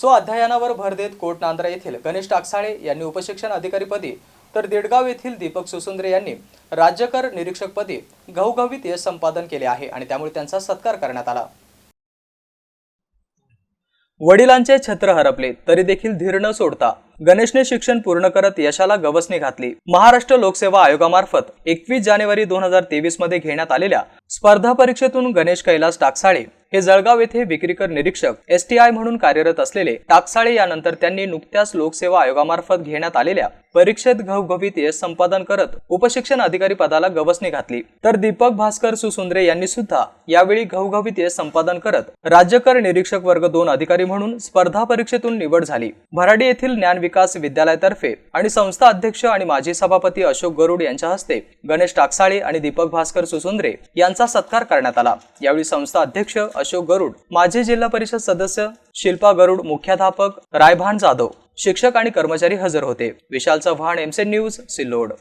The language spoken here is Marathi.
स्व अध्ययनावर भर देत कोट नांद्रा येथील गणेश टाकसाळे यांनी उपशिक्षण अधिकारीपदी तर देडगाव येथील दीपक सुसुंद्रे यांनी राज्यकर निरीक्षकपदी घवघवीत यश संपादन केले आहे आणि त्यामुळे त्यांचा सत्कार करण्यात आला. वडिलांचे छत्र हरपले तरी देखील धीर न सोडता गणेशने शिक्षण पूर्ण करत यशाला गवसणी घातली. महाराष्ट्र लोकसेवा आयोगामार्फत एकवीस जानेवारी दोन हजार तेवीसमध्ये घेण्यात आलेल्या स्पर्धा परीक्षेतून गणेश कैलास टाकसाळे हे जळगाव येथे विक्रीकर निरीक्षक एस टी आय म्हणून कार्यरत असलेले टाकसाळे यानंतर त्यांनी नुकत्याच लोकसेवा आयोगामार्फत घेण्यात आलेल्या परीक्षेत घवघवीत यश संपादन करत उपशिक्षण अधिकारी पदाला गवसणी घातली. तर दीपक भास्कर सुसुंद्रे यांनी सुद्धा यावेळी घवघवीत यश संपादन करत राज्यकर निरीक्षक वर्ग दोन अधिकारी म्हणून स्पर्धा परीक्षेतून निवड झाली. भराडी येथील ज्ञान विकास विद्यालयातर्फे आणि संस्था अध्यक्ष आणि माजी सभापती अशोक गरुड यांच्या हस्ते गणेश टाकसाळे आणि दीपक भास्कर सुसुंद्रे यांचा सत्कार करण्यात आला. यावेळी संस्था अध्यक्ष अशोक गरुड माजी जिल्हा परिषद सदस्य शिल्पा गरुड मुख्याध्यापक रायभान जाधव शिक्षक आणि कर्मचारी हजर होते. विशाल चव्हाण एमसे न्यूज सिल्लोड.